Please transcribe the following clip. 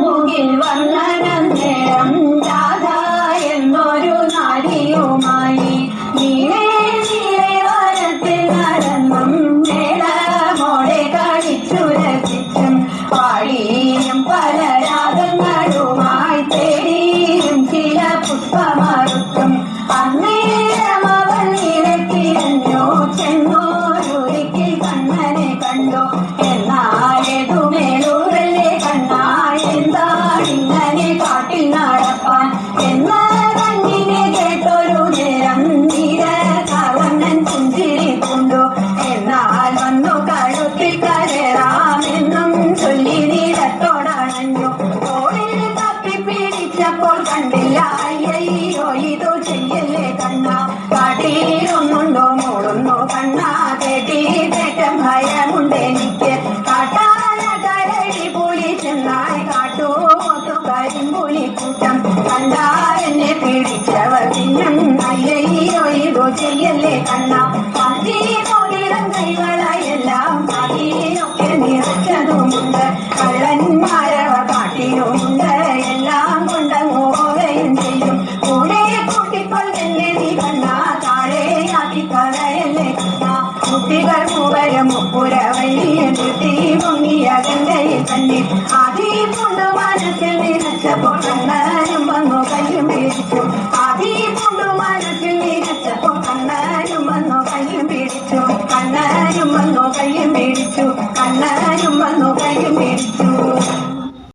മുന്നിൽ വന്നനം നേരം രാധ എന്നൊരു നാരിയുമായി. നീളെ നീളെ വനത്തിൽ നടന്നും മേളമോടെ കളിച്ചു രസിച്ചും പാടിയും പല പിടിച്ചപ്പോൾ കണ്ടില്ല. അയ്യോ ഇതോ ചെയ്യല്ലേ കണ്ണ? കാട്ടിലൊന്നുണ്ടോ മൂളുന്നു കണ്ണ? കേട്ടി തെറ്റം ഭയമുണ്ടെനിക്ക് കാട്ടാന കരടി പുലി ചെന്നായി കാട്ടോ. കരിമ്പുലി കൂട്ടം കണ്ടാ എന്നെ പിടിച്ചവർ പിന്നും അയ്യോ ഇതോ ചെയ്യല്ലേ കണ്ണ? പന്തി മാറി തടയല്ലേ കുട്ടികൾ മൂവരും പുരവലിയ ചുറ്റി മുങ്ങിയ ഗംഗയിൽ തന്നെ അതീ കൊണ്ടു മനസ്സിൽ നിരച്ചപ്പോൾ കണ്ണാനും വന്നു കയ്യും പിടിച്ചു അതീ കൊണ്ടു മനസ്സിൽ നിരച്ചപ്പോൾ കണ്ണാനും വന്നു കയ്യും പിടിച്ചു കണ്ണാനും വന്നു കയ്യും പിടിച്ചു കണ്ണാനും വന്നു കയ്യും പിടിച്ചു